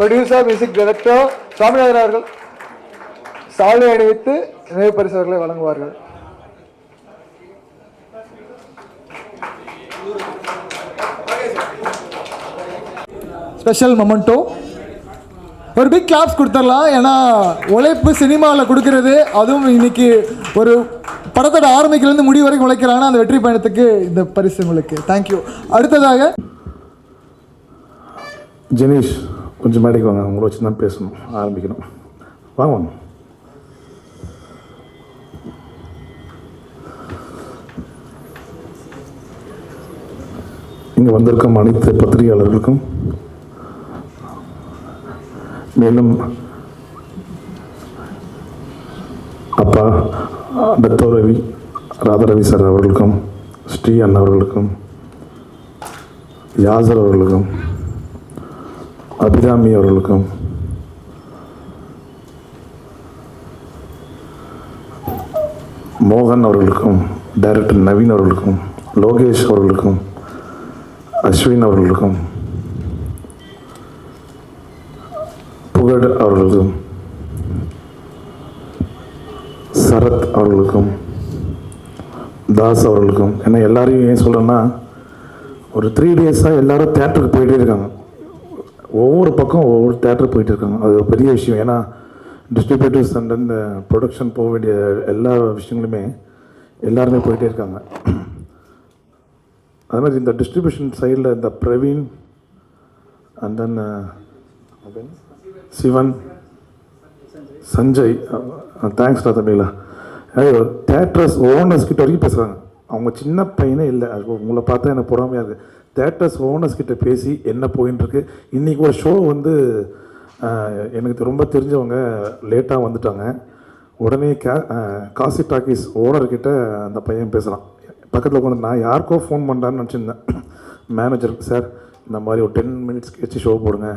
Producer music director Swaminathan அவர்கள் சால்வை அணிவித்து நினைவு பரிசு அவர்களை வழங்குவார்கள். ஸ்பெஷல் மொமெண்டோ ஒரு பிக் கிளாப்ஸ் கொடுத்துடலாம். ஏன்னா உழைப்பு சினிமாவில் கொடுக்கறது. அதுவும் இன்னைக்கு ஒரு படத்தோட ஆரம்பிக்கிறதுலேருந்து முடிவு வரைக்கும் உழைக்கிறாங்கன்னா அந்த வெற்றி பயணத்துக்கு இந்த பரிசு உங்களுக்கு. தேங்க்யூ அடுத்ததாக ஜெனீஷ் கொஞ்சம் மேடைக்கு வாங்க உங்களை வச்சு தான் பேசணும் ஆரம்பிக்கணும். வாங்க வாங்க. இங்கே வந்திருக்கும் அனைத்து பத்திரிகையாளர்களுக்கும் மேலும் அப்பா டத்தோ ரவி ராதாரவி சார் அவர்களுக்கும் ஸ்ரீ அண்ணா அவர்களுக்கும் யாசர் அவர்களுக்கும் அபிராமி அவர்களுக்கும். மோகன் அவர்களுக்கும் டைரக்டர் நவீன் அவர்களுக்கும் லோகேஷ் அவர்களுக்கும் அஸ்வின் அவர்களுக்கும் புகழ் அவர்களுக்கும் சரத் அவர்களுக்கும் தாஸ் அவர்களுக்கும் ஏன்னா எல்லாரையும் ஏன் சொல்கிறேன்னா ஒரு த்ரீ டேஸாக எல்லோரும் தேட்டருக்கு போயிட்டே இருக்காங்க. ஒவ்வொரு பக்கம் ஒவ்வொரு தேட்டர் போயிட்டு இருக்காங்க அது ஒரு பெரிய விஷயம். ஏன்னா டிஸ்ட்ரிபியூட்டர்ஸ் அண்ட் இந்த ப்ரொடக்ஷன் போக வேண்டிய எல்லா விஷயங்களுமே எல்லாருமே போயிட்டே இருக்காங்க. அது மாதிரி இந்த டிஸ்ட்ரிபியூஷன் சைடில் இந்த Praveen and then uh, Sivan Sanjay thanks டா தம்பிங்களா தேட்டர்ஸ் ஓனர்ஸ் கிட்ட வரைக்கும் பேசுகிறாங்க அவங்க சின்ன பையனே இல்லை. அது உங்களை பார்த்தா எனக்கு பொறாமையாக இருக்குது தேட்டர்ஸ் ஓனர்ஸ் கிட்ட பேசி என்ன போயின்னு இருக்கு? இன்றைக்கி ஒரு ஷோ வந்து எனக்கு ரொம்ப தெரிஞ்சவங்க லேட்டாக வந்துட்டாங்க. உடனே கே காசி டாக்கீஸ் ஓனர்கிட்ட அந்த பையன் பேசுகிறான் பக்கத்தில் உட்காந்து நான் யாருக்கோ ஃபோன் பண்ணுறான்னு நினச்சிருந்தேன். மேனேஜர் சார் இந்த மாதிரி ஒரு டென் மினிட்ஸ் கழிச்சு ஷோ போடுங்க.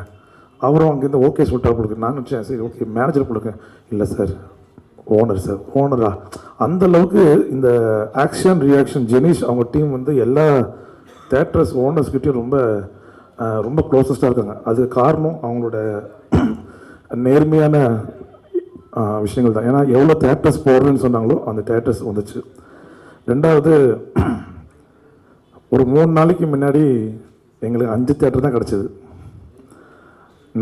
அவரும் அங்கேருந்து ஓகே சொல்லிட்டா கொடுக்கு நான் நினச்சேன் சரி ஓகே மேனேஜர் கொடுங்க இல்லை சார் ஓனர் சார் ஓனரா அந்த அளவுக்கு இந்த ஆக்ஷன் ரியாக்ஷன் ஜெனிஷ் அவங்க டீம் வந்து எல்லா தேட்டர்ஸ் ஓனர்ஸ்கிட்டையும் ரொம்ப ரொம்ப க்ளோசஸ்டாக இருக்காங்க. அதுக்கு காரணம் அவங்களோட நேர்மையான விஷயங்கள் தான். ஏன்னா எவ்வளோ தேட்டர்ஸ் போடுறேன்னு சொன்னாங்களோ அந்த தேட்டர்ஸ் வந்துச்சு. ரெண்டாவது ஒரு மூணு நாளைக்கு முன்னாடி எங்களுக்கு அஞ்சு தேட்டர் தான் கிடச்சிது.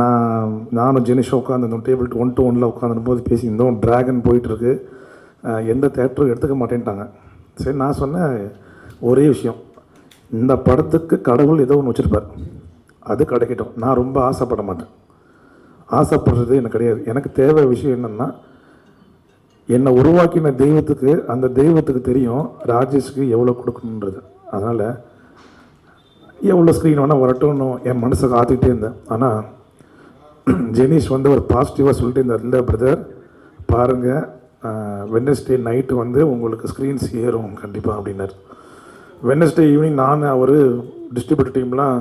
நான் நானும் ஜெனிஷும் உட்காந்துருந்தோம் டேபிள் ஒன் டு ஒனில் உட்காந்துருக்கும் பேசி இருந்தோம். ட்ராகன் போயிட்டுருக்கு. எந்த தேட்டரும் எடுத்துக்க மாட்டேன்ட்டாங்க. சரி நான் சொன்னேன் ஒரே விஷயம். இந்த படத்துக்கு கடவுள் ஏதோ ஒன்று வச்சுருப்பார். அது கிடைக்கட்டும். நான் ரொம்ப ஆசைப்பட மாட்டேன். ஆசைப்படுறது எனக்கு கிடையாது. எனக்கு தேவை விஷயம் என்னென்னா என்னை உருவாக்கின தெய்வத்துக்கு அந்த தெய்வத்துக்கு தெரியும் ராஜேஷ்க்கு எவ்வளோ கொடுக்கணுன்றது அதனால் எவ்வளோ ஸ்க்ரீன் வேணால் வரட்டும்னு என் மனசை காத்துக்கிட்டே இருந்தேன். ஆனால் ஜெனீஷ் வந்து ஒரு பாசிட்டிவாக சொல்லிட்டு இருந்தார். இல்லை பிரதர் பாருங்கள் வெட்னஸ்டே நைட்டு வந்து உங்களுக்கு ஸ்க்ரீன்ஸ் ஏறும். கண்டிப்பாக அப்படின்னார். வெட்னஸ்டே ஈவினிங் நான் அவர் டிஸ்ட்ரிபியூட்டர் டீம்லாம்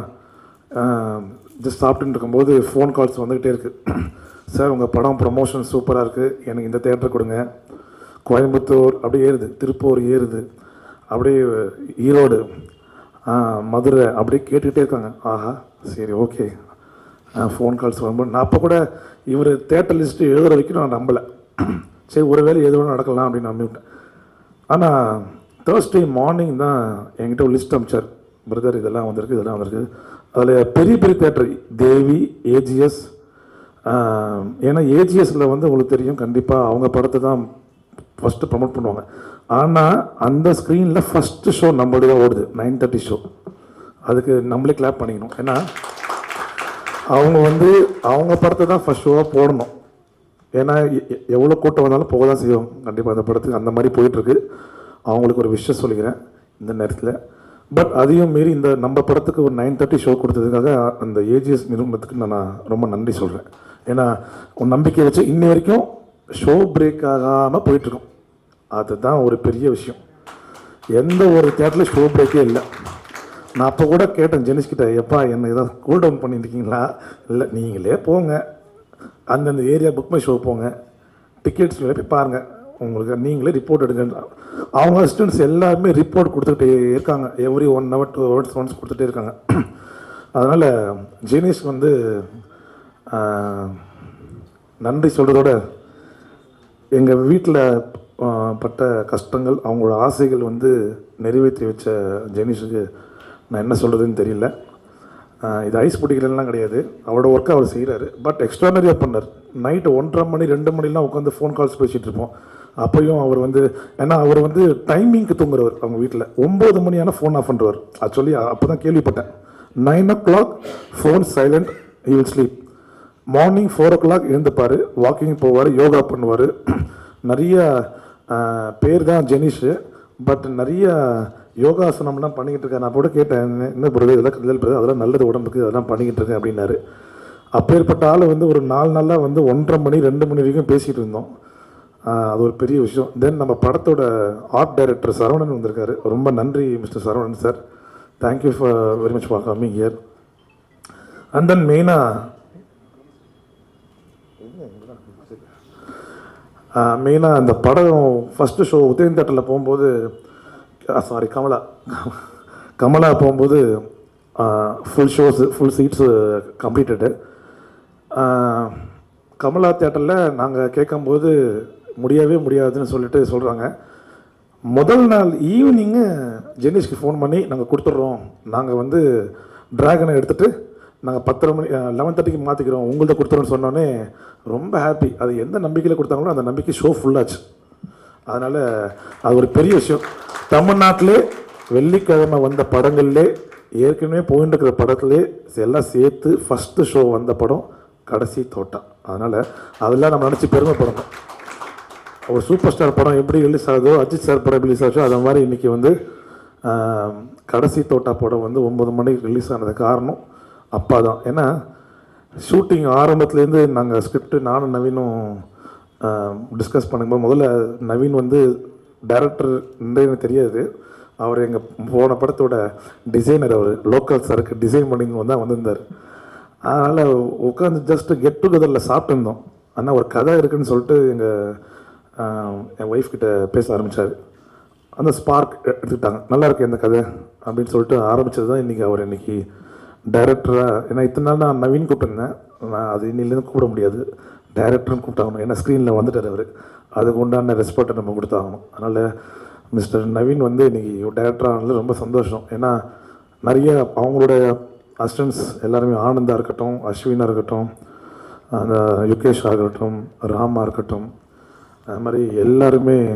ஜஸ்ட் சாப்பிட்டுட்டு இருக்கும்போது ஃபோன் கால்ஸ் வந்துக்கிட்டே இருக்குது சார் உங்கள் படம் ப்ரொமோஷன் சூப்பராக இருக்குது எனக்கு இந்த தேட்டர் கொடுங்க. கோயம்புத்தூர் அப்படியே ஏறுது. திருப்பூர் ஏறுது. அப்படியே ஈரோடு மதுரை அப்படியே கேட்டுக்கிட்டே இருக்காங்க. ஆஹா சரி ஓகே. ஃபோன் கால்ஸ் வரும்போது நான் அப்போ கூட இவர் தேட்டர் லிஸ்ட்டு எழுதுகிற வரைக்கும் நான் நம்பலை. சரி ஒருவேளை எது வேணும் நடக்கலாம் அப்படின்னு நம்பிவிட்டேன். ஆனால் தேர்ஸ்டே மார்னிங் தான் என்கிட்ட ஒரு லிஸ்ட் அமைச்சார் பிரதர் இதெல்லாம் வந்திருக்கு இதெல்லாம் வந்திருக்கு. அதில் பெரிய பெரிய தேட்டர் தேவி ஏஜிஎஸ் ஏன்னா ஏஜிஎஸில் வந்து உங்களுக்கு தெரியும் கண்டிப்பாக அவங்க படத்தை தான் ஃபஸ்ட்டு ப்ரமோட் பண்ணுவாங்க. ஆனால் அந்த ஸ்க்ரீனில் ஃபஸ்ட்டு ஷோ நம்மளுடைய தான் ஓடுது நைன் தேர்ட்டி ஷோ அதுக்கு நம்மளே கிளாப் பண்ணிக்கணும். ஏன்னா அவங்க வந்து அவங்க படத்தை தான் ஃபஸ்ட் ஷோவாக போடணும். ஏன்னா எ- எவ்வளோ கூட்டம் வந்தாலும் போக தான் செய்வோம் கண்டிப்பாக அந்த படத்துக்கு அந்த மாதிரி போயிட்டுருக்கு அவங்களுக்கு ஒரு விஷயம் சொல்லிக்கிறேன் இந்த நேரத்தில். பட் அதையும் மீறி இந்த நம்ம படத்துக்கு ஒரு நைன் தேர்ட்டி ஷோ கொடுத்ததுக்காக அந்த ஏஜிஎஸ் நிறுவனத்துக்கு நான் ரொம்ப நன்றி சொல்கிறேன் ஏன்னா உன் நம்பிக்கை வச்சு இன்னி வரைக்கும் ஷோ பிரேக் ஆகாமல் போயிட்டுருக்கோம். அதுதான் ஒரு பெரிய விஷயம். எந்த ஒரு தேட்டரில் ஷோ பிரேக்கே இல்லை. நான் அப்போ கூட கேட்டேன் ஜெனிஸ்கிட்ட எப்பா என்ன ஏதாவது கூல் டவுன் பண்ணியிருக்கீங்களா? இல்லை நீங்களே போங்க. அந்தந்த ஏரியா புக் மை ஷோ போங்க. டிக்கெட்ஸ் போய் பாருங்கள் உங்களுக்கு நீங்களே ரிப்போர்ட் எடுங்க. அவங்க ஸ்டூடெண்ட்ஸ் எல்லாருமே ரிப்போர்ட் கொடுத்துக்கிட்டே இருக்காங்க. Every one hour two hours once கொடுத்துட்டே இருக்காங்க. அதனால் ஜெனிஸ் வந்து நன்றி சொல்கிறதோட எங்கள் வீட்டில் பட்ட கஷ்டங்கள் அவங்களோட ஆசைகள் வந்து நிறைவேற்றி வச்ச ஜெனிஷுக்கு நான் என்ன சொல்கிறதுன்னு தெரியல. இது ஐஸ் பிடிக்கிறதுலாம் கிடையாது. அவரோட ஒர்க்கை அவர் செய்கிறாரு பட் எக்ஸ்ட்ரானரியாக பண்ணார். நைட்டு ஒன்றரை மணி ரெண்டு மணிலாம் உட்காந்து ஃபோன் கால்ஸ் பேசிகிட்டு இருப்போம். அப்போயும் அவர் வந்து ஏன்னா அவர் வந்து டைமிங்க்கு தூங்குறவர் அவங்க வீட்டில் ஒம்பது மணியான ஃபோன் ஆஃப் பண்ணுறவர் ஆக்சுவலி அப்போ தான் கேள்விப்பட்டேன். Nine o'clock phone silent he sleep morning four o'clock எழுந்துப்பார். Walking போவார் யோகா பண்ணுவார். நிறைய பேர் தான் ஜெனிஷு. பட் நிறைய யோகாசனம்லாம் பண்ணிக்கிட்டு இருக்கேன் நான் கூட கேட்டேன் என்ன- என்ன இதெல்லாம் கல்லல் பிரதர் அதெல்லாம் நல்லது உடம்புக்கு அதெல்லாம் பண்ணிக்கிட்டு இருக்கேன் அப்படின்னாரு. அப்பேற்பட்ட ஆள் வந்து ஒரு நாலு நாளாக வந்து ஒன்றரை மணி ரெண்டு மணி வரைக்கும் பேசிகிட்டு இருந்தோம். அது ஒரு பெரிய விஷயம். தென் நம்ம படத்தோட ஆர்ட் டைரக்டர் சரவணன் வந்திருக்காரு. ரொம்ப நன்றி mister Saravanan sir thank you for very much for coming here and then மெயினாக மெயினாக அந்த படம் ஃபஸ்ட்டு ஷோ உதயன் தேட்டரில் போகும்போது சாரி கமலா. கமலா போகும்போது full shows full seats completed Kamala தேட்டரில் நாங்கள் கேட்கும்போது முடியவே முடியாதுன்னு சொல்லிட்டு சொல்கிறாங்க முதல் நாள் ஈவினிங்கு ஜெனிஷ்க்கு ஃபோன் பண்ணி நாங்கள் கொடுத்துட்றோம். நாங்கள் வந்து ட்ராகனை எடுத்துகிட்டு நாங்கள் பத்தரை மணி லெவன் தேர்ட்டிக்கு மாற்றிக்கிறோம் உங்கள்கிட்ட கொடுத்துறோன்னு சொன்னோன்னே ரொம்ப ஹாப்பி அது எந்த நம்பிக்கையில் கொடுத்தாங்களோ அந்த நம்பிக்கை ஷோ ஃபுல்லாச்சு அதனால் அது ஒரு பெரிய விஷயம். தமிழ்நாட்டிலே வெள்ளிக்கிழமை வந்த படங்கள்லே ஏற்கனவே போயின்னு இருக்கிற படத்துலே எல்லாம் சேர்த்து ஃபஸ்ட்டு ஷோ வந்த படம் கடைசி தோட்டம். அதனால் அதெல்லாம் நம்ம நினச்சி பெருமைப்படணும். ஒரு சூப்பர் ஸ்டார் படம் எப்படி ரிலீஸ் ஆகுதோ அஜித் சார் படம் ரிலீஸ் ஆச்சோ அதை மாதிரி இன்றைக்கி வந்து கடைசி தோட்டா படம் வந்து ஒம்பது மணிக்கு ரிலீஸ் ஆனது காரணம் அப்பா தான் ஏன்னா ஷூட்டிங் ஆரம்பத்துலேருந்து நாங்கள் ஸ்கிரிப்ட் நானும் நவீனும் டிஸ்கஸ் பண்ணும்போது முதல்ல நவீன் வந்து டேரக்டர் எனக்கு தெரியாது. அவர் எங்கள் போன படத்தோட டிசைனர் அவர் லோக்கல் சருக்கு டிசைன் பண்ணிங்க தான் வந்திருந்தார். அதனால் உட்காந்து ஜஸ்ட் கெட் டுகெதரில் சாப்பிட்டுருந்தோம். ஆனால் ஒரு கதை இருக்குன்னு சொல்லிட்டு எங்கள் என் ஒய்ஃப் கிட்ட பேச ஆரம்பித்தார் அந்த ஸ்பார்க் எடுத்துக்கிட்டாங்க. நல்லா இருக்கு இந்த கதை அப்படின்னு சொல்லிட்டு ஆரம்பிச்சது தான் இன்றைக்கி அவர் இன்னைக்கு டைரக்டராக ஏன்னா இத்தனை நாள் நான் நவீன் கூப்பிட்டுருந்தேன். நான் அது இன்னிலேருந்து கூப்பிட முடியாது. டைரக்டர்னு கூப்பிட்டாகணும். ஏன்னா ஸ்க்ரீனில் வந்துட்டார் அவர். அதுக்கு உண்டான ரெஸ்பெக்டை நம்ம கொடுத்தாகணும். அதனால் மிஸ்டர் நவீன் வந்து இன்றைக்கி டைரக்டரானது ரொம்ப சந்தோஷம். ஏன்னா நிறைய அவங்களோட அசிஸ்டன்ஸ் எல்லாருமே ஆனந்தாக இருக்கட்டும் அஸ்வினாக இருக்கட்டும் அந்த யுகேஷாக இருக்கட்டும் ராமா இருக்கட்டும் அது மாதிரி எல்லாருமே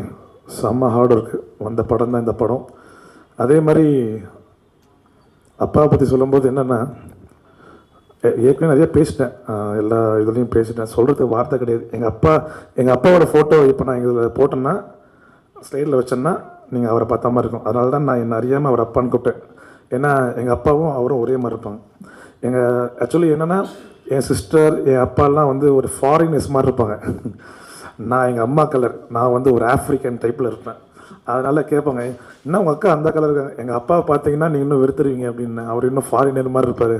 செம்ம ஹார்ட் ஒர்க்கு வந்த படம் தான் இந்த படம். அதே மாதிரி அப்பாவை பற்றி சொல்லும்போது என்னென்னா ஏ- ஏற்கனவே நிறைய பேசிட்டேன். எல்லா இதுலேயும் பேசிட்டேன். சொல்கிறதுக்கு வார்த்தை கிடையாது. எங்கள் அப்பா எங்கள் அப்பாவோட ஃபோட்டோ இப்போ நான் இதில் போட்டேன்னா ஸ்லைடில் வச்சேன்னா நீங்கள் அவரை பார்த்த மாதிரி இருக்கும். அதனால தான் நான் என்ன அறியாமல் அவர் அப்பான்னு கூப்பிட்டேன். ஏன்னா எங்கள் அப்பாவும் அவரும் ஒரே மாதிரி இருப்பாங்க. எங்கள் ஆக்சுவலி என்னென்னா என் சிஸ்டர் என் அப்பாலாம் வந்து ஒரு ஃபாரினர்ஸ் மாதிரி இருப்பாங்க. நான் எங்கள் அம்மா கலர் நான் வந்து ஒரு ஆஃப்ரிக்கன் டைப்பில் இருப்பேன். அதனால் கேட்பாங்க என்ன உங்கள் அக்கா அந்த கலர் இருக்காங்க? எங்கள் அப்பாவை பார்த்தீங்கன்னா நீங்கள் இன்னும் வெறுத்துருவீங்க அப்படின்னு. அவர் இன்னும் ஃபாரினர் மாதிரி இருப்பார்.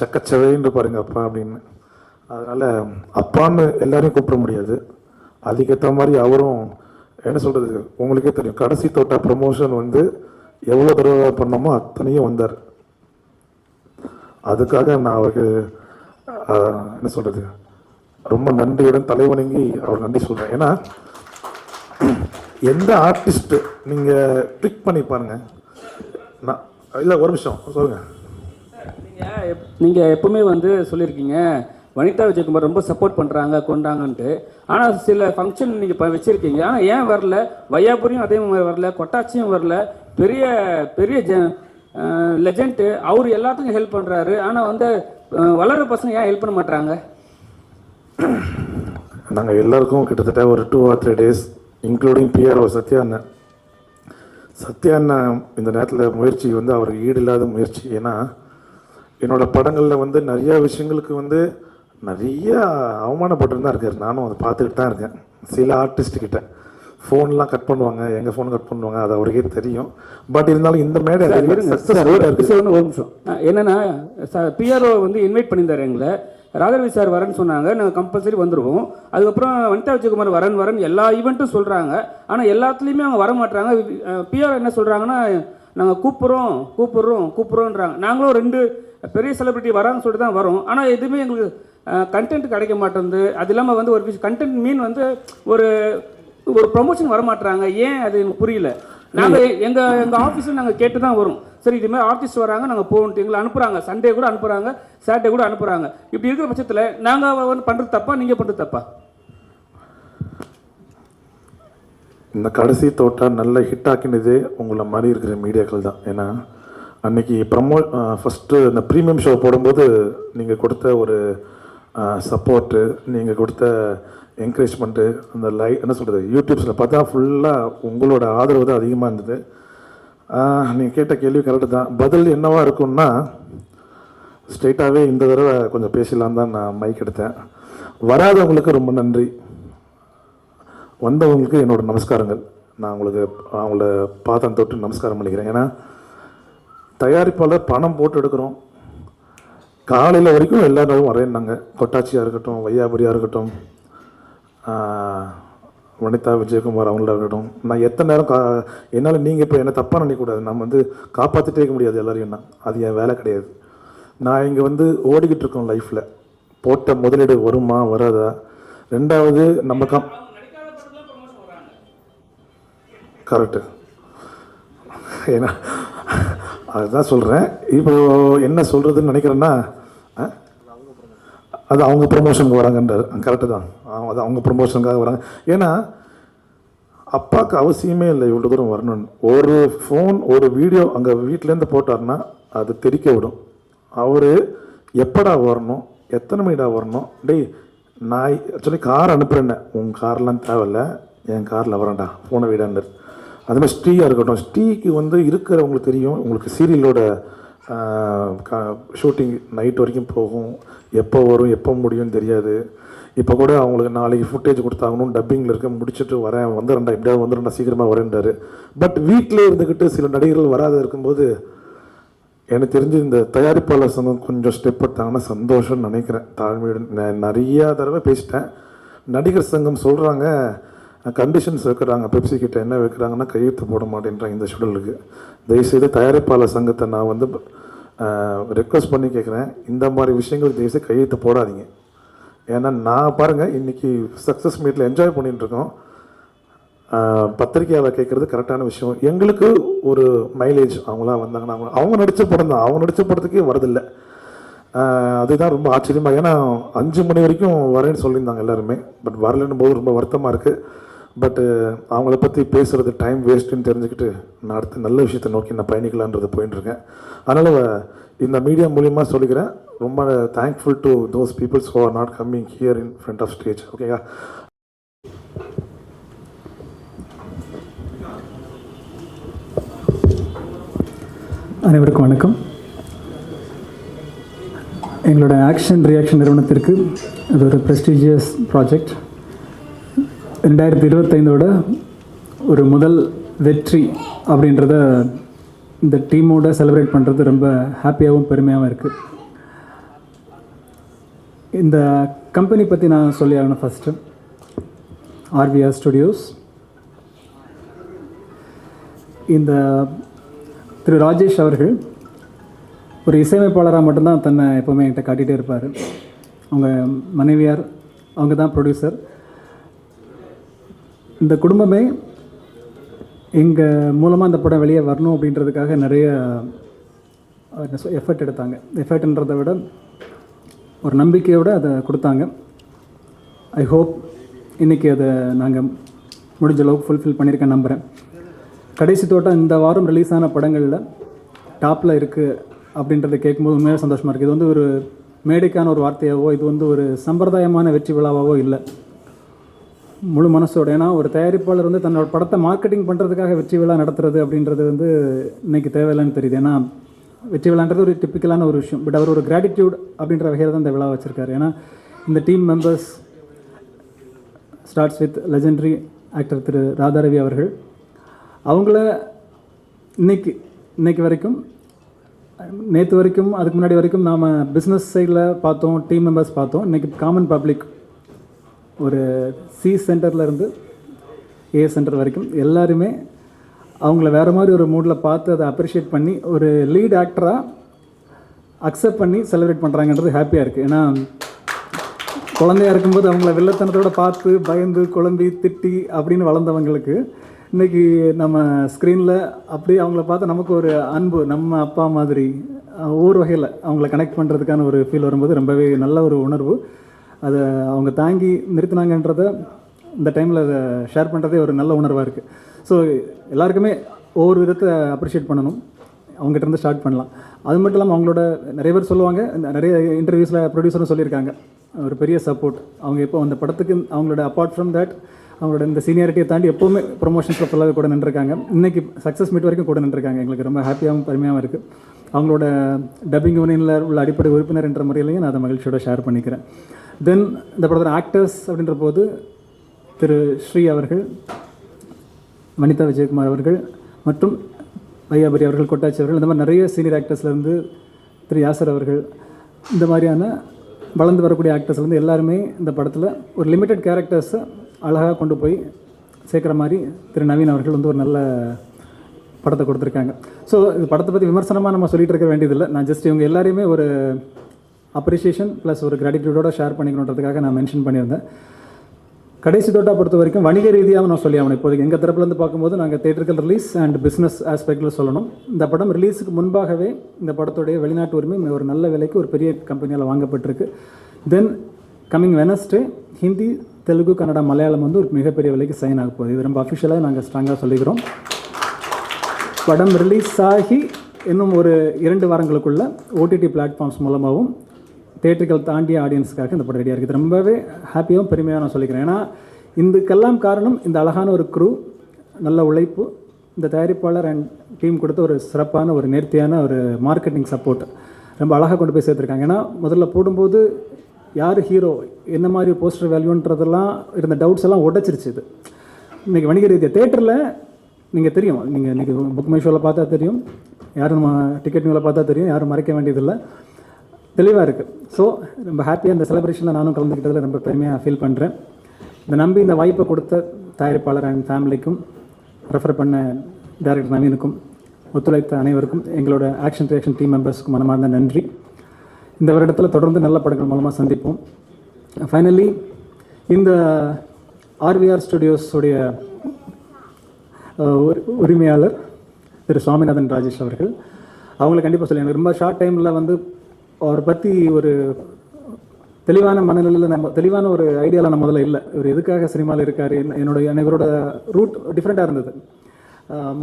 சக்கச்சவைன்னு இருப்பார் எங்கள் அப்பா அப்படின்னு. அதனால் அப்பான்னு எல்லாரையும் கூப்பிட முடியாது. அதுக்கேற்ற மாதிரி அவரும் என்ன சொல்கிறது உங்களுக்கே தெரியும். கடைசி தோட்ட ப்ரமோஷன் வந்து எவ்வளோ தடவை பண்ணோமோ அத்தனையும் வந்தார். அதுக்காக நான் அவருக்கு என்ன சொல்கிறது ரொம்ப நன்றியுடன் தலைவணங்கி அவர் நன்றி சொல்கிறேன் ஏன்னா எந்த ஆர்டிஸ்ட்டு நீங்கள் ட்ரிக் பண்ணி பாருங்க. நான் இல்லை ஒரு நிமிஷம் சொல்லுங்கள் நீங்கள் எப் நீங்கள் எப்பவுமே வந்து சொல்லியிருக்கீங்க வனிதா விஜயகுமார் ரொம்ப சப்போர்ட் பண்ணுறாங்க கொண்டாங்கன்ட்டு. ஆனால் சில ஃபங்க்ஷன் நீங்கள் வச்சுருக்கீங்க. ஆனால் ஏன் வரல? வையாபுரியும் அதே மாதிரி வரல கொட்டாச்சியும் வரல. பெரிய பெரிய ஜ லெஜண்ட்டு அவர் எல்லாத்துக்கும் ஹெல்ப் பண்ணுறாரு ஆனால் வந்து வளர பசங்க ஏன் ஹெல்ப் பண்ண மாட்டாங்க நாங்கள் எல்லாருக்கும் கிட்டத்தட்ட ஒரு two or three days including PRO Sathya அண்ணன் சத்யா அண்ணன் இந்த நேரத்தில் முயற்சி வந்து அவருக்கு ஈடு இல்லாத முயற்சி. ஏன்னா என்னோட படங்களில் வந்து நிறைய விஷயங்களுக்கு வந்து நிறைய அவமானப்பட்டு தான் இருக்கார். நானும் அதை பார்த்துக்கிட்டு தான் இருக்கேன். சில ஆர்டிஸ்ட் கிட்ட. ஃபோன்லாம் கட் பண்ணுவாங்க. எங்கள் ஃபோன் கட் பண்ணுவாங்க? அது அவருக்கே தெரியும். பட் இருந்தாலும் இந்த மேடை ஒரு நிமிஷம் என்னன்னா பிஆர்ஓ வந்து இன்வைட் பண்ணியிருந்தாரு எங்களை. ராகவி சார் வரேன்னு சொன்னாங்க. நாங்கள் கம்பல்சரி வந்துடுவோம் அதுக்கப்புறம் வனிதா விஜயகுமார் வரன் வரன் எல்லா ஈவெண்ட்டும் சொல்கிறாங்க ஆனால் எல்லாத்துலேயுமே அவங்க வர மாட்டாங்க பிஆர் என்ன சொல்கிறாங்கன்னா நாங்கள் கூப்பிட்றோம் கூப்பிட்றோம் கூப்பிட்றோன்றாங்க நாங்களும் ரெண்டு பெரிய செலிபிரிட்டி வரான்னு சொல்லிட்டு தான் வரோம். ஆனால் எதுவுமே எங்களுக்கு கண்டென்ட் கிடைக்க மாட்டேங்குது. அது இல்லாமல் வந்து ஒரு விஷயம் கண்டென்ட் மீன் வந்து ஒரு ஒரு ப்ரொமோஷன் வர மாட்றாங்க ஏன் அது எனக்கு புரியல. நாங்கள் எங்கள் எங்கள் ஆஃபீஸில் நாங்கள் கேட்டு தான் வரும். சரி இது மாதிரி ஆர்டிஸ்ட் வராங்க நாங்கள் போகணுன்ட்டு எங்களை அனுப்புகிறாங்க சண்டே கூட அனுப்புகிறாங்க சாட்டர்டே கூட அனுப்புகிறாங்க இப்படி இருக்கிற பட்சத்தில் நாங்கள் வந்து பண்ணுறது தப்பா நீங்கள் பண்ணுறது தப்பா? இந்த கடைசி தோட்டா நல்ல ஹிட் ஆக்கினதே உங்களை மாதிரி இருக்கிற மீடியாக்கள் தான். ஏன்னா அன்னைக்கு ப்ரமோ ஃபஸ்ட்டு இந்த ப்ரீமியம் ஷோ போடும்போது நீங்கள் கொடுத்த ஒரு சப்போர்ட்டு நீங்கள் கொடுத்த என்கரேஜ்மெண்ட்டு அந்த லை என்ன சொல்கிறது யூடியூப்ஸில் பார்த்தா ஃபுல்லாக உங்களோட ஆதரவு தான் அதிகமாக இருந்தது. நீங்கள் கேட்ட கேள்வி கரெக்டு தான். பதில் என்னவாக இருக்கும்னா ஸ்ட்ரெயிட்டாகவே இந்த தடவை கொஞ்சம் பேசலாம் தான் நான் மைக் எடுத்தேன். வராதவங்களுக்கு ரொம்ப நன்றி. வந்தவங்களுக்கு என்னோடய நமஸ்காரங்கள். நான் உங்களுக்கு அவங்கள பார்த்தா தொட்டு நமஸ்காரம் பண்ணிக்கிறேன். ஏன்னா தயாரிப்பாளர் பணம் போட்டு எடுக்கிறோம். காலையில் வரைக்கும் எல்லா நாளும் வரேன்னாங்க கொட்டாச்சியாக இருக்கட்டும் வையாபுரியாக இருக்கட்டும் வனிதா விஜயகுமார் அவங்களா இருக்கட்டும். நான் எத்தனை நேரம் கா என்னால் நீங்கள் இப்போ என்ன தப்பாக நினைக்கக்கூடாது. நம்ம வந்து காப்பாற்றிட்டே இருக்க முடியாது எல்லோரையும் நான். அது என் வேலை கிடையாது. நான் இங்கே வந்து ஓடிக்கிட்டு இருக்கோம் லைஃப்பில் போட்ட முதலீடு வருமா வராதா? ரெண்டாவது நம்ம கம் கரெக்டு ஏன்னா அதுதான் சொல்கிறேன் இப்போ என்ன சொல்கிறதுன்னு நினைக்கிறேன்னா ஆ? அது அவங்க ப்ரொமோஷனுக்கு வராங்கன்றார் கரெக்டு தான். ஆ, அது அவங்க ப்ரொமோஷனுக்காக வராங்க. ஏன்னா அப்பாவுக்கு அவசியமே இல்லை இவ்வளோ தூரம் வரணும்னு. ஒரு ஃபோன் ஒரு வீடியோ அங்கே வீட்டிலேருந்து போட்டார்னா அது தெரிக்க விடும். அவர் எப்படா வரணும்? எத்தனை மணிடா வரணும்? டேய் நான் ஆக்சுவலி கார் அனுப்புகிறேன்னே உன் கார்லாம் தேவையில்ல. என் காரில் வரேன்டா. ஃபோனை விடாண்டார் அது மாதிரி இருக்கட்டும். ஸ்ரீக்கு வந்து இருக்கிறவங்களுக்கு தெரியும். உங்களுக்கு சீரியலோட ஷூட்டிங் நைட் வரைக்கும் போகும். எப்போ வரும் எப்போ முடியும்னு தெரியாது. இப்போ கூட அவங்களுக்கு நாளைக்கு ஃபுட்டேஜ் கொடுத்தாங்கணும் டப்பிங்கில் இருக்க முடிச்சுட்டு வரேன் வந்துடுறேன்டா எப்படியாவது வந்துடுறேன்டா சீக்கிரமாக வரேன்றாரு பட் வீட்டிலே இருந்துக்கிட்டு சில நடிகர்கள் வராத இருக்கும்போது எனக்கு தெரிஞ்சு இந்த தயாரிப்பாளர் சங்கம் கொஞ்சம் ஸ்டெப் எடுத்தாங்கன்னா சந்தோஷம்னு நினைக்கிறேன். தாழ்மையுடன் நான் நிறையா தடவை பேசிட்டேன். நடிகர் சங்கம் சொல்கிறாங்க கண்டிஷன்ஸ் வைக்கிறாங்க பெப்சி கிட்ட என்ன வைக்கிறாங்கன்னா கையெழுத்து போட மாட்டேன்றாங்க இந்த ஷெடியூலுக்கு தயவுசெய்து தயாரிப்பாளர் சங்கத்தை நான் வந்து ரெக்வஸ்ட் பண்ணி கேட்குறேன் இந்த மாதிரி விஷயங்கள் தயவுசெய்து கையெழுத்து போடாதீங்க. ஏன்னா நான் பாருங்கள் இன்றைக்கி சக்ஸஸ் மீட்டில் என்ஜாய் பண்ணிகிட்டுருக்கோம் பத்திரிக்கையாளர் கேட்குறது கரெக்டான விஷயம். எங்களுக்கு ஒரு மைலேஜ் அவங்களாம் வந்தாங்கன்னா அவங்க அவங்க நடித்த படம் தான். அவங்க நடித்த படத்துக்கே வரதில்லை. அதுதான் ரொம்ப ஆச்சரியமாக ஏன்னா அஞ்சு மணி வரைக்கும் வரேன்னு சொல்லியிருந்தாங்க எல்லாருமே. பட் வரலன்னும் போது ரொம்ப வருத்தமாக இருக்குது பட்டு uh, அவங்கள பற்றி பேசுகிறது டைம் வேஸ்ட்டுன்னு தெரிஞ்சுக்கிட்டு நான் அடுத்த நல்ல விஷயத்தை நோக்கி நான் பயணிக்கலான்றது போயிட்டுருக்கேன் அதனால் இந்த மீடியா மூலியமாக சொல்லிக்கிறேன். ரொம்ப thankful to those peoples who are not coming here in front of stage ஓகேயா அனைவருக்கும் வணக்கம். எங்களோட ஆக்ஷன் ரியாக்ஷன் நிறுவனத்திற்கு அது ஒரு ப்ரெஸ்டீஜியஸ் ப்ராஜெக்ட் ரெண்டாயிரத்தி இருபத்தைந்தோட ஒரு முதல் வெற்றி அப்படின்றத இந்த டீமோட செலிப்ரேட் பண்ணுறது ரொம்ப ஹாப்பியாகவும் பெருமையாகவும் இருக்குது இந்த கம்பெனி பற்றி நான் சொல்லி ஆகணும் ஃபஸ்ட்டு ஆர்விஆர் ஸ்டுடியோஸ் இந்த திரு ராஜேஷ் அவர்கள் ஒரு இசையமைப்பாளராக மட்டும்தான் தன்னை எப்போவுமே என்கிட்ட காட்டிகிட்டே இருப்பார். அவங்க மனைவியார் அவங்க தான் ப்ரொடியூசர் இந்த குடும்பமே எங்கள் மூலமாக அந்த படம் வெளியே வரணும் அப்படின்றதுக்காக நிறைய எஃபர்ட் எடுத்தாங்க. எஃபர்ட்ன்றதை விட ஒரு நம்பிக்கையோடு அதை கொடுத்தாங்க. ஐ ஹோப் இன்றைக்கி அதை நாங்கள் முடிஞ்ச அளவுக்கு ஃபுல்ஃபில் பண்ணியிருக்கேன் நம்புகிறேன் கடைசி தோட்டம் இந்த வாரம் ரிலீஸ் ஆன படங்களில் டாப்பில் இருக்குது அப்படின்றத கேட்கும்போது உண்மையாக சந்தோஷமாக இருக்குது இது வந்து ஒரு மேடைக்கான ஒரு வார்த்தையாவோ இது வந்து ஒரு சம்பிரதாயமான வெற்றி விழாவாகவோ இல்லை. முழு மனசோட. ஏன்னா ஒரு தயாரிப்பாளர் வந்து தன்னோட படத்தை மார்க்கெட்டிங் பண்ணுறதுக்காக வெற்றி விழா நடத்துறது அப்படின்றது வந்து இன்றைக்கி தேவையில்லைன்னு தெரியுது. ஏன்னா வெற்றி விழான்றது ஒரு டிப்பிக்கலான ஒரு விஷயம். பட் அவர் ஒரு கிராட்டிடியூட் அப்படின்ற வகையில் தான் இந்த விழா வச்சுருக்காரு. ஏன்னா இந்த team members starts with legendary actor Thiru Radharavi அவர்கள். அவங்கள இன்னைக்கு இன்னைக்கு வரைக்கும் நேற்று வரைக்கும் அதுக்கு முன்னாடி வரைக்கும் நாம் பிஸ்னஸ் சைடில் பார்த்தோம் டீம் மெம்பர்ஸ் பார்த்தோம். இன்றைக்கி காமன் பப்ளிக் ஒரு சி சென்டர்லேருந்து ஏ சென்டர் வரைக்கும் எல்லாருமே அவங்கள வேறு மாதிரி ஒரு மூடில் பார்த்து அதை அப்ரிஷியேட் பண்ணி ஒரு லீட் ஆக்டராக அக்செப்ட் பண்ணி செலிப்ரேட் பண்ணுறாங்கன்றது ஹாப்பியாக இருக்குது ஏன்னா குழந்தையா இருக்கும்போது அவங்கள வில்லத்தனத்தோடு பார்த்து பயந்து குழம்பி திட்டி அப்படின்னு வளர்ந்தவங்களுக்கு இன்றைக்கி நம்ம ஸ்க்ரீனில் அப்படியே அவங்கள பார்த்தா நமக்கு ஒரு அன்பு நம்ம அப்பா மாதிரி ஒவ்வொரு வகையில் அவங்கள கனெக்ட் பண்ணுறதுக்கான ஒரு ஃபீல் வரும்போது ரொம்பவே நல்ல ஒரு உணர்வு. அதை அவங்க தாங்கி நிறுத்தினாங்கன்றத இந்த டைமில் அதை ஷேர் பண்ணுறதே ஒரு நல்ல உணர்வாக இருக்குது ஸோ எல்லாருக்குமே ஒவ்வொரு விதத்தை அப்ரிஷியேட் பண்ணணும். அவங்ககிட்ட இருந்து ஸ்டார்ட் பண்ணலாம். அது மட்டும் இல்லாமல் அவங்களோட நிறைய பேர் சொல்லுவாங்க இந்த நிறைய இன்டர்வியூஸில் ப்ரொடியூசரும் சொல்லியிருக்காங்க. ஒரு பெரிய சப்போர்ட் அவங்க இப்போ அந்த படத்துக்கு அவங்களோட அப்பார்ட் ஃப்ரம் தட் அவங்களோட இந்த சீனியாரிட்டியை தாண்டி எப்போவுமே ப்ரொமோஷன்ஸில் ஃபுல்லாக கூட நின்றுருக்காங்க. இன்றைக்கி சக்ஸஸ் மீட் வரைக்கும் கூட நின்றுருக்காங்க. எங்களுக்கு ரொம்ப ஹாப்பியாகவும் பெருமையாகவும் இருக்குது அவங்களோட டப்பிங் யூனியனில் உள்ள அடிப்படை உறுப்பினர் என்ற முறையிலையும் நான் அதை மகிழ்ச்சியோட ஷேர் பண்ணிக்கிறேன். தென் இந்த படத்தில் ஆக்டர்ஸ் அப்படின்ற போது திரு ஸ்ரீ அவர்கள் வனிதா விஜயகுமார் அவர்கள் மற்றும் வையாபுரி அவர்கள் கொட்டாச்சி அவர்கள் இந்த மாதிரி நிறைய சீனியர் ஆக்டர்ஸ்லேருந்து திரு யாசர் அவர்கள் இந்த மாதிரியான வளர்ந்து வரக்கூடிய ஆக்டர்ஸ்லேருந்து எல்லாருமே இந்த படத்தில் ஒரு லிமிட்டட் கேரக்டர்ஸை அழகாக கொண்டு போய் சேர்க்குற மாதிரி திரு நவீன் அவர்கள் வந்து ஒரு நல்ல படத்தை கொடுத்துருக்காங்க. ஸோ இது படத்தை பற்றி விமர்சனமாக நம்ம சொல்லிகிட்டு இருக்க வேண்டியதில்லை. நான் ஜஸ்ட் இவங்க எல்லாரையுமே ஒரு அப்ரிஷியேஷன் ப்ளஸ் ஒரு கிராட்டிடியூடோட ஷேர் பண்ணிக்கணுன்றதுக்காக நான் மென்ஷன் பண்ணியிருந்தேன். கடைசி தோட்டா பொறுத்த வரைக்கும் வணிக ரீதியாக நான் சொல்லி ஆகணும். இப்போதைக்கு எங்கள் தரப்புலேருந்து பார்க்கும்போது நாங்கள் தேட்டர்கள் ரிலீஸ் அண்ட் பிஸ்னஸ் ஆஸ்பெக்டில் சொல்லணும். இந்த படம் ரிலீஸுக்கு முன்பாகவே இந்த படத்துடைய வெளிநாட்டு உரிமை ஒரு நல்ல விலைக்கு ஒரு பெரிய கம்பெனியால் வாங்கப்பட்டிருக்கு. Then coming Wednesday Hindi Telugu Kannada Malayalam வந்து ஒரு மிகப்பெரிய விலைக்கு சைன் ஆக போகுது. இது ரொம்ப அஃபிஷியலாக நாங்கள் ஸ்ட்ராங்காக சொல்லிக்கிறோம். படம் ரிலீஸ் ஆகி இன்னும் ஒரு இரண்டு வாரங்களுக்குள்ள ஓடிடி பிளாட்ஃபார்ம்ஸ் மூலமாகவும் தேட்டர்கள் தாண்டிய ஆடியன்ஸுக்காக இந்த படம் ரெடியாக இருக்குது. ரொம்பவே ஹாப்பியாகவும் பெருமையாக நான் சொல்லிக்கிறேன். ஏன்னா இதுக்கெல்லாம் காரணம் இந்த அழகான ஒரு க்ரூ நல்ல உழைப்பு இந்த தயாரிப்பாளர் அண்ட் டீம் கொடுத்த ஒரு சிறப்பான ஒரு நேர்த்தியான ஒரு மார்க்கெட்டிங் சப்போர்ட் ரொம்ப அழகாக கொண்டு போய் சேர்த்துருக்காங்க. ஏன்னா முதல்ல போடும்போது யார் ஹீரோ என்ன மாதிரி போஸ்டர் வேல்யூன்றதெல்லாம் இருந்த டவுட்ஸ் எல்லாம் உடைச்சிருச்சு இது. இன்றைக்கி வணிக ரீதியாக தேட்டரில் நீங்கள் தெரியும். நீங்கள் இன்றைக்கி புக் மை ஷோவில் பார்த்தா தெரியும். யாரும் நம்ம டிக்கெட் மேலே பார்த்தா தெரியும். யாரும் மறைக்க வேண்டியதில்லை. தெளிவாக இருக்குது ஸோ ரொம்ப ஹாப்பியாக இந்த செலிப்ரேஷனில் நானும் கலந்துக்கிட்டதில் ரொம்ப பெருமையாக ஃபீல் பண்ணுறேன் இந்த நம்பி இந்த வாய்ப்பை கொடுத்த தயாரிப்பாளர் அண்ட் ஃபேமிலிக்கும் ரெஃபர் பண்ண டேரக்டர் நவீனுக்கும் ஒத்துழைத்த அனைவருக்கும் எங்களோட ஆக்ஷன் ரியாக்ஷன் டீம் மெம்பர்ஸுக்கும் மனமார்ந்த நன்றி. இந்த வருடத்தில் தொடர்ந்து நல்ல படங்கள் மூலமாக சந்திப்போம். ஃபைனலி இந்த ஆர்விஆர் ஸ்டுடியோஸுடைய உரி- உரிமையாளர் திரு சுவாமிநாதன் ராஜேஷ் அவர்கள் அவங்களை கண்டிப்பாக சொல்லி எனக்கு ரொம்ப ஷார்ட் டைமில் வந்து அவரை பற்றி ஒரு தெளிவான மனநிலையில் நம்ம தெளிவான ஒரு ஐடியாவில் நம்ம முதல்ல இல்லை. இவர் எதுக்காக சினிமாவில் இருக்கார்? என்னுடைய இவரோட ரூட் டிஃப்ரெண்ட்டாக இருந்தது.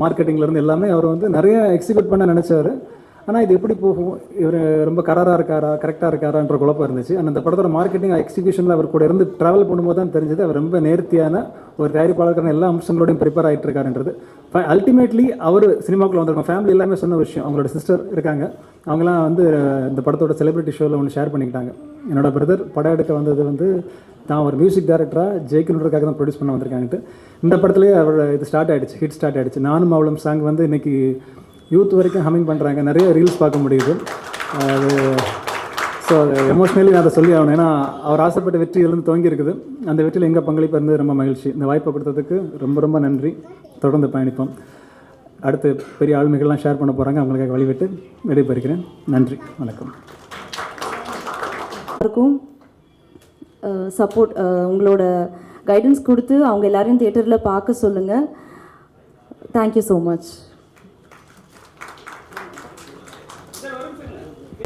மார்க்கெட்டிங்லேருந்து எல்லாமே அவர் வந்து நிறைய எக்ஸிக்யூட் பண்ண நினச்சாரு. ஆனால் இது எப்படி போகும் இவர் ரொம்ப கராராக இருக்காரா கரெக்டாக இருக்காரான்ற குழப்பம் இருந்துச்சு. ஆனால் அந்த படத்தோட மார்க்கெட்டிங் எக்ஸிக்யூஷனில் அவர் கூட இருந்து ட்ராவல் பண்ணும்போது தான் தெரிஞ்சது அவர் ரொம்ப நேர்த்தியான ஒரு தயாரிப்பாளருக்கான எல்லா அம்சங்களோடையும் ப்ரிப்பேர் ஆகிட்டு இருக்காருன்றது. அல்டிமேட்லி அவர் சினிமாக்குள்ள வந்திருக்கோம் ஃபேமிலி எல்லாமே சொன்ன விஷயம். அவங்களோட சிஸ்டர் இருக்காங்க. அவங்களாம் வந்து இந்த படத்தோட செலிபிரிட்டி ஷோவில் ஒன்று ஷேர் பண்ணிக்கிட்டாங்க. என்னோட பிரதர் படம் எடுக்க வந்தது வந்து தான் ஒரு மியூசிக் டைரக்டராக ஜெயிக்கணுன்றதுக்காக தான் ப்ரொடியூஸ் பண்ண வந்திருக்காங்கட்டு இந்த படத்துலேயே அவர் இது ஸ்டார்ட் ஆகிடுச்சு ஹிட் ஸ்டார்ட் ஆகிடுச்சு நானும் அவளும் சாங் வந்து இன்னைக்கு யூத் வரைக்கும் ஹம்மிங் பண்ணுறாங்க நிறைய ரீல்ஸ் பார்க்க முடியுது. அது ஸோ எமோஷ்னலி நான் அதை சொல்லி ஆகணும். ஏன்னா அவர் ஆசைப்பட்ட வெற்றியிலிருந்து துவங்கி இருக்குது. அந்த வெற்றியில் எங்கள் பங்களிப்பு இருந்தது ரொம்ப மகிழ்ச்சி. இந்த வாய்ப்பை கொடுத்ததுக்கு ரொம்ப ரொம்ப நன்றி. தொடர்ந்து பயணிப்போம். அடுத்து பெரிய ஆளுமைகள்லாம் ஷேர் பண்ண போகிறாங்க அவங்களுக்காக வழிவிட்டு விடைபெறுகிறேன். நன்றி. வணக்கம். எல்லாருக்கும் சப்போர்ட் உங்களோட கைடன்ஸ் கொடுத்து அவங்க எல்லாரையும் தியேட்டரில் பார்க்க சொல்லுங்கள் தேங்க்யூ ஸோ மச்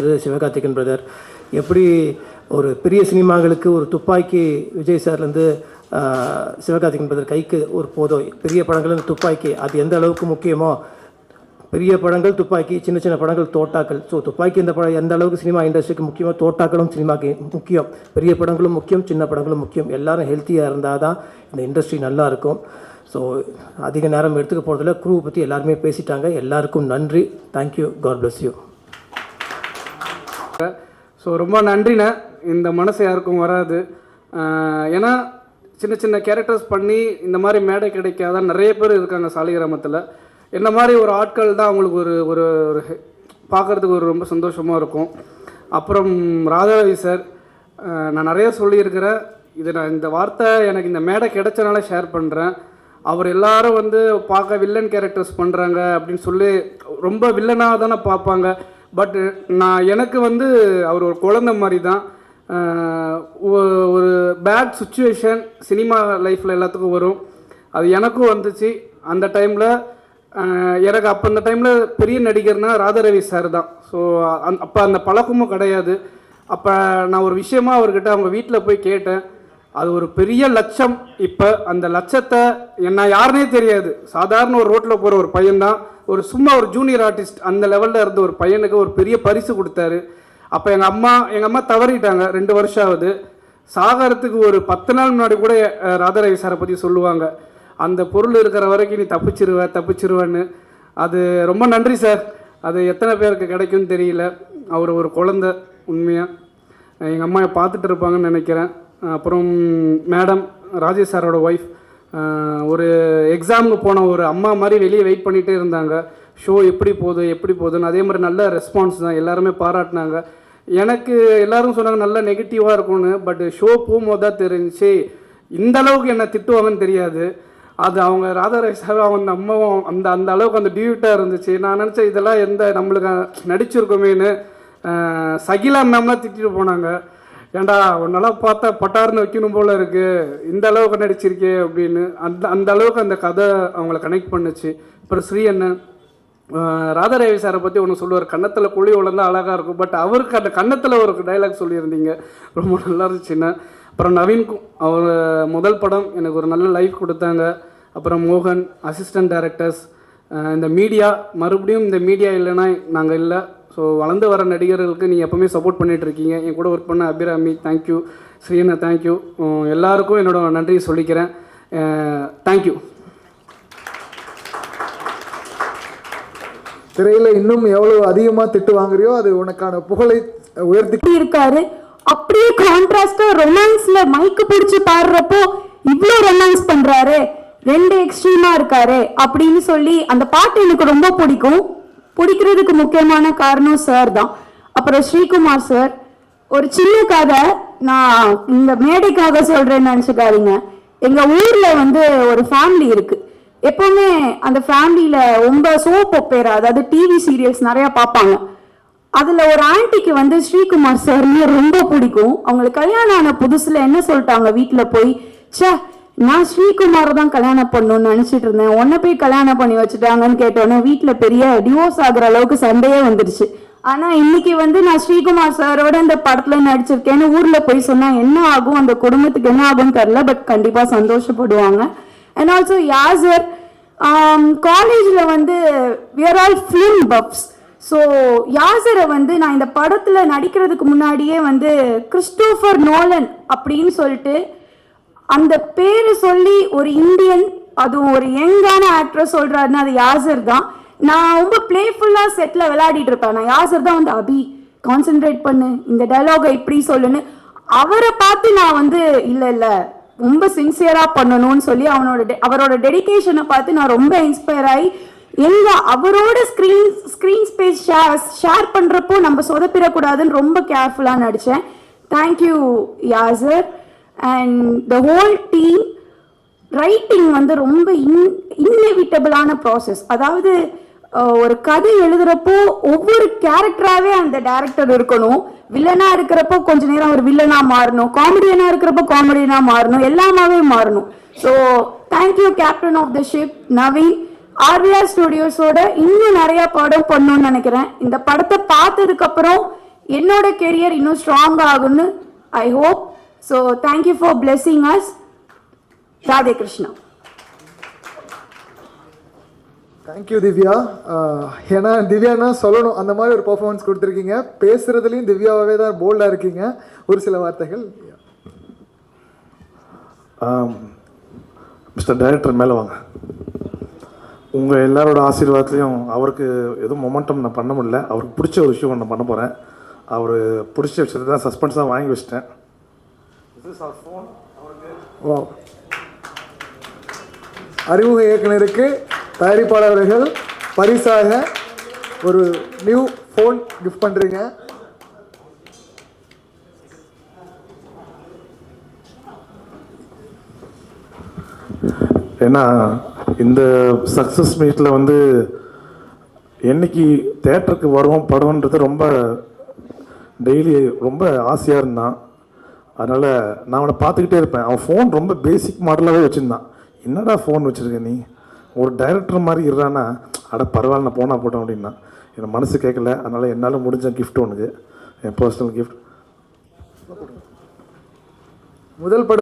இது சிவகார்த்திகன் பிரதர் எப்படி ஒரு பெரிய சினிமாங்களுக்கு ஒரு துப்பாக்கி விஜய் சார்லேருந்து சிவகார்த்திகன் பிரதர் கைக்கு ஒரு போதோ பெரிய படங்கள் துப்பாக்கி. அது எந்த அளவுக்கு முக்கியமோ பெரிய படங்கள் துப்பாக்கி சின்ன சின்ன படங்கள் தோட்டாக்கள். ஸோ துப்பாக்கி இந்த படம் எந்த அளவுக்கு சினிமா இண்டஸ்ட்ரிக்கு முக்கியமோ தோட்டாக்களும் சினிமாக்கு முக்கியம். பெரிய படங்களும் முக்கியம் சின்ன படங்களும் முக்கியம். எல்லாரும் ஹெல்த்தியாக இருந்தால் தான் இந்த இண்டஸ்ட்ரி நல்லா இருக்கும். ஸோ அதிக நேரம் எடுத்துக்க போகிறதில்ல குரூவை பற்றி எல்லாருமே பேசிட்டாங்க. எல்லாருக்கும் நன்றி. Thank you god bless you so ரொம்ப நன்றிண்ணே. இந்த மனசு யாருக்கும் வராது. ஏன்னா சின்ன சின்ன கேரக்டர்ஸ் பண்ணி இந்த மாதிரி மேடை கிடைக்காத நிறைய பேர் இருக்காங்க சாலிகிராமத்தில். என்ன மாதிரி ஒரு ஆட்கள் தான் அவங்களுக்கு ஒரு ஒரு ஒரு பார்க்குறதுக்கு ஒரு ரொம்ப சந்தோஷமாக இருக்கும். அப்புறம் ராதாரவி சார் நான் நிறைய சொல்லியிருக்கிறேன். இது நான் இந்த வார்த்தை எனக்கு இந்த மேடை கிடைச்சனால ஷேர் பண்ணுறேன் அவர் எல்லாரும் வந்து பார்க்க வில்லன் கேரக்டர்ஸ் பண்ணுறாங்க அப்படின்னு சொல்லி ரொம்ப வில்லனாக தானே பார்ப்பாங்க. பட் நான் எனக்கு வந்து அவர் ஒரு குழந்தை மாதிரி தான் ஒ- ஒரு பேட் சுச்சுவேஷன் சினிமா லைஃப்பில் எல்லாத்துக்கும் வரும். அது எனக்கும் வந்துச்சு. அந்த டைமில் எனக்கு அப்போ அந்த டைமில் பெரிய நடிகர்னால் ராதாரவி சார் தான். ஸோ அந் அப்போ அந்த பழக்கமும் கிடையாது. அப்போ நான் ஒரு விஷயமா அவர்கிட்ட அவங்க வீட்டில் போய் கேட்டேன். அது ஒரு பெரிய லட்சம். இப்போ அந்த லட்சத்தை என்ன யாருனே தெரியாது. சாதாரண ஒரு ரோட்டில் போகிற ஒரு பையன்தான். ஒரு சும்மா ஒரு ஜூனியர் ஆர்டிஸ்ட் அந்த லெவலில் இருந்த ஒரு பையனுக்கு ஒரு பெரிய பரிசு கொடுத்தாரு. அப்போ எங்கள் அம்மா எங்கள் அம்மா தவறிட்டாங்க ரெண்டு வருஷம் ஆகுது சாகரத்துக்கு ஒரு பத்து நாள் முன்னாடி கூட ராதாரவி சாரை பற்றி சொல்லுவாங்க. அந்த பொருள் இருக்கிற வரைக்கும் நீ தப்பிச்சிருவ தப்பிச்சிருவேன்னு. அது ரொம்ப நன்றி சார். அது எத்தனை பேருக்கு கிடைக்கும்னு தெரியல. அவர் ஒரு குழந்த உண்மையாக எங்கள் அம்மா பார்த்துட்டு இருப்பாங்கன்னு நினைக்கிறேன். அப்புறம் மேடம் ராஜேஷ் சாரோட ஒய்ஃப் ஒரு எக்ஸாமுக்கு போன ஒரு அம்மா மாதிரி வெளியே வெயிட் பண்ணிகிட்டே இருந்தாங்க. ஷோ எப்படி போகுது எப்படி போகுதுன்னு? அதே மாதிரி நல்ல ரெஸ்பான்ஸ் தான். எல்லாருமே பாராட்டினாங்க. எனக்கு எல்லாரும் சொன்னாங்க நல்ல நெகட்டிவாக இருக்கும்னு. பட் ஷோ போகும்போது தான் தெரிஞ்சு இந்த அளவுக்கு என்ன திட்டுவாங்கன்னு தெரியாது. அது அவங்க ராதாராய் சார் அவங்க அந்த அம்மாவும் அந்த அந்த அளவுக்கு அந்த டியூட்டாக இருந்துச்சு. நான் நினச்சேன் இதெல்லாம் எந்த நம்மளுக்கு நடிச்சிருக்கோமேனு சகிலா மேம்லாம் திட்டிட்டு போனாங்க. ஏன்டா உன்னெல்லாம் பார்த்தா பட்டார்னு வைக்கணும் போல இருக்கு. இந்த அளவுக்கு நடிச்சிருக்கே அப்படின்னு அந்த அந்த அளவுக்கு அந்த கதை அவங்கள கனெக்ட் பண்ணுச்சு. அப்புறம் ஸ்ரீ அண்ணன் அஹ், ராதாரவி சாரை பற்றி ஒன்று சொல்லுவார். கன்னத்தில் குழி உழந்தா அழகாக இருக்கும். பட் அவருக்கு அந்த கன்னத்தில் ஒரு டைலாக் சொல்லியிருந்தீங்க. ரொம்ப நல்லா இருந்துச்சுன்னா. அப்புறம் நவீன்கும் அவர் முதல் படம் எனக்கு ஒரு நல்ல லைஃப் கொடுத்தாங்க. அப்புறம் மோகன் அசிஸ்டன்ட் டைரக்டர்ஸ் இந்த மீடியா மறுபடியும் இந்த மீடியா இல்லைன்னா நாங்கள் இல்லை. ஸோ வளர்ந்து வர நடிகர்களுக்கு நீங்கள் எப்பவுமே சப்போர்ட் பண்ணிட்டு இருக்கீங்க. என் கூட ஒர்க் பண்ண அபிராமி தேங்க்யூ ஸ்ரீனா தேங்க்யூ எல்லாருக்கும் என்னோட நன்றியை சொல்லிக்கிறேன். தேங்க்யூ திரையில இன்னும் எவ்வளவு அதிகமா திட்டு வாங்குறியோ அது உனக்கான புகழை உயர்த்தி இருக்காரு. அப்படியே கான்ட்ராஸ்டா ரொமான்ஸ்ல மைக்கு பிடிச்சு பாடுறப்போ இவ்ளோ ரொமான்ஸ் பண்றாரு. ரெண்டு எக்ஸ்ட்ரீமா இருக்காரு. அப்படின்னு சொல்லி அந்த பாட்டு எனக்கு ரொம்ப பிடிக்கும். பிடிக்கிறதுக்கு முக்கியமான காரணம் சார் தான். அப்புறம் ஸ்ரீகுமார் சார் ஒரு சின்ன கதை நான் இந்த மேடைக்காக சொல்றேன்னு நினச்சிக்காதீங்க. எங்க ஊர்ல வந்து ஒரு ஃபேமிலி இருக்கு. எப்பவுமே அந்த ஃபேமிலியில ரொம்ப சோப் ஒப்பேரா அதாவது டிவி சீரியல்ஸ் நிறைய பார்ப்பாங்க. அதுல ஒரு ஆண்டிக்கு வந்து ஸ்ரீகுமார் சார்னு ரொம்ப பிடிக்கும். அவங்களுக்கு கல்யாணம் ஆன புதுசுல என்ன சொல்லிட்டாங்க வீட்டுல போய்? ச்சே நான் ஸ்ரீகுமாரை தான் கல்யாணம் பண்ணணும்னு நினைச்சிட்டு இருந்தேன். உன்னை போய் கல்யாணம் பண்ணி வச்சுட்டாங்கன்னு கேட்டோன்னே வீட்டில் பெரிய டிவோர்ஸ் ஆகிற அளவுக்கு சண்டையே வந்துடுச்சு ஆனால் இன்னைக்கு வந்து நான் ஸ்ரீகுமார் சாரோட இந்த படத்தில் நடிச்சிருக்கேன்னு ஊரில் போய் சொன்னால் என்ன ஆகும்? அந்த குடும்பத்துக்கு என்ன ஆகும்னு தெரில பட் கண்டிப்பாக சந்தோஷப்படுவாங்க. அண்ட் ஆல்சோ யாசர் காலேஜில் வந்து we're all film buffs so யாசரை வந்து நான் இந்த படத்தில் நடிக்கிறதுக்கு முன்னாடியே வந்து கிறிஸ்டோஃபர் நோலன் அப்படின்னு சொல்லிட்டு அந்த பேரை சொல்லி ஒரு இந்தியன் அதுவும் ஒரு யங்கான ஆக்டர் சொல்கிறாருன்னா அது யாசர் தான். நான் ரொம்ப பிளேஃபுல்லாக செட்டில் விளையாடிட்டு இருப்பேன். நான் யாசர் தான் வந்து அபி கான்சென்ட்ரேட் பண்ணு. இந்த டைலாகை இப்படி சொல்லுன்னு. அவரை பார்த்து நான் வந்து இல்லை இல்லை ரொம்ப சின்சியரா பண்ணணும்னு சொல்லி அவனோட அவரோட டெடிகேஷனை பார்த்து நான் ரொம்ப இன்ஸ்பயர் ஆகி எங்க அவரோட screen screen space share share பண்றப்போ நம்ம சொதப்பிடக்கூடாதுன்னு ரொம்ப கேர்ஃபுல்லா நடிச்சேன். Thank you Yasar. And the whole team writing வந்து ரொம்ப இன் இன்னெவிட்டபிளான ப்ராசஸ் அதாவது ஒரு கதை எழுதுறப்போ ஒவ்வொரு கேரக்டராகவே அந்த டேரக்டர் இருக்கணும். வில்லனாக இருக்கிறப்போ கொஞ்ச நேரம் ஒரு வில்லனாக மாறணும். காமெடியனாக இருக்கிறப்போ காமெடியனாக மாறணும். எல்லாமாவே மாறணும். So thank you captain of the ship Navi RVR ஸ்டுடியோஸோட இன்னும் நிறையா படம் பண்ணணும்னு நினைக்கிறேன். இந்த படத்தை பார்த்ததுக்கப்புறம் என்னோட கெரியர் இன்னும் ஸ்ட்ராங் ஆகும்னு I hope so thank you for blessing us Radhe Krishna thank you Divya ஏன்னா திவ்யானா சொல்லணும். அந்த மாதிரி ஒரு பர்ஃபார்மன்ஸ் கொடுத்துருக்கீங்க. பேசுறதுலையும் திவ்யாவே தான் போல்டாக இருக்கீங்க. ஒரு சில வார்த்தைகள் மிஸ்டர் டைரக்டர் மேலே வாங்க. உங்கள் எல்லாரோட ஆசீர்வாதத்துலையும் அவருக்கு எதுவும் மொமெண்டம் நான் பண்ண முடியல. அவருக்கு பிடிச்ச ஒரு விஷயம் நான் பண்ண போகிறேன் அவர் பிடிச்ச விஷயத்தை தான் சஸ்பென்ஸாக வாங்கி வச்சிட்டேன். வா அறிமுக இயக்குனருக்கு தயாரிப்பாளர்கள் பரிசாக ஒரு நியூ ஃபோன் கிஃப்ட் பண்ணுறீங்க ஏன்னா இந்த சக்ஸஸ் மீட்டில் வந்து என்னைக்கு தேட்டருக்கு வரும் படம்ன்றது ரொம்ப டெய்லி ரொம்ப ஆசையாக இருந்தான். அதனால் நான் அவனை பார்த்துக்கிட்டே இருப்பேன். அவன் ஃபோன் ரொம்ப பேசிக் மாடலாகவே வச்சுருந்தான். என்னடா ஃபோன் வச்சுருக்க நீ? ஒரு டைரக்டர் மாதிரி இருறானா அட பரவாயில்ல நான் போனால் போட்டோம் அப்படின்னா. என் மனசு கேட்கல அதனால் என்னால் முடிஞ்ச கிஃப்ட் உனக்கு. என் பர்சனல் கிஃப்ட் முதல் படம்